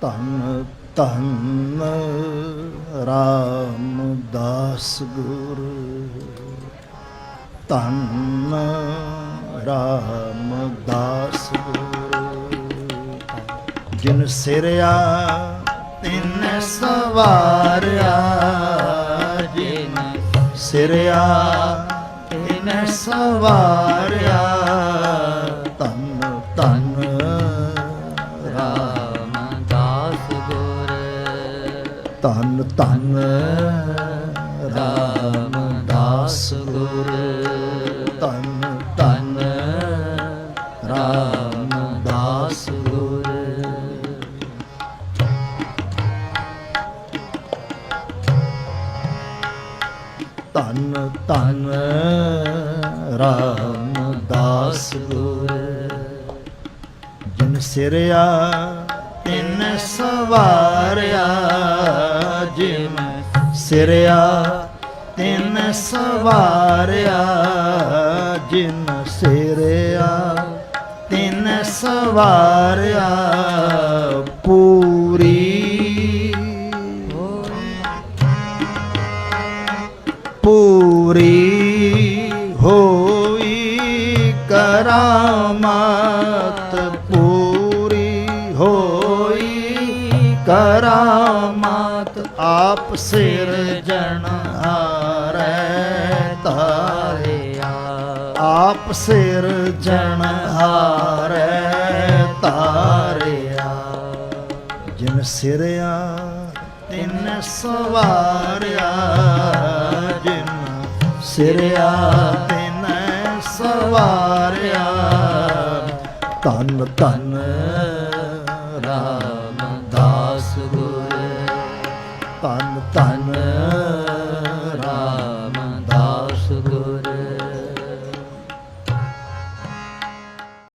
ਧੰਨ ਧੰਨ ਰਾਮਦਾਸ ਗੁਰ। ਧੰਨ ਰਾਮਦਾਸ ਗੁਰ। ਜਿਨ ਸਿਰਿਆ, ਤਿਨ ਸਵਾਰਿਆ। ਜਿਨ ਸਿਰਿਆ, ਤਿਨ ਸਵਾਰਿਆ। ਧੰਨ ਧੰਨ ਰਾਮਦਾਸ ਗੁਰ। ਧੰਨ ਧੰਨ ਰਾਮਦਾਸ ਗੁਰ। ਧੰਨ ਧੰਨ ਰਾਮਦਾਸ ਗੁਰ। ਜਿਨ ਸਿਰਿਆ, ਤਿੰਨ ਸਵਾਰਿਆ ਸਿਰਿਆ ਤਿੰਨ ਸਵਾਰਿਆ ਜਿਨ ਸਿਰਿਆ ਤਿੰਨ ਸਵਾਰਿਆ ਪੂਰੀ। ਪੂਰੀ ਹੋਈ ਕਰਾਮਤ ਪੂਰੀ ਕਰਾਮਤ, ਆਪ ਸਿਰ ਜਨ ਹਾਰੈ ਤਾਰਿਆ ਆਪ ਸਿਰ ਜਨ ਹਾਰੈ ਤਾਰਿਆ ਜਿਨ ਸਿਰਿਆ, ਤਿੰਨ ਸਵਾਰਿਆ। ਜਿਨ ਸਿਰਿਆ, ਤਿੰਨ ਸਵਾਰਿਆ। ਧੰਨ ਧੰਨ ਰਾਮਦਾਸ ਧੰਨ ਧੰਨ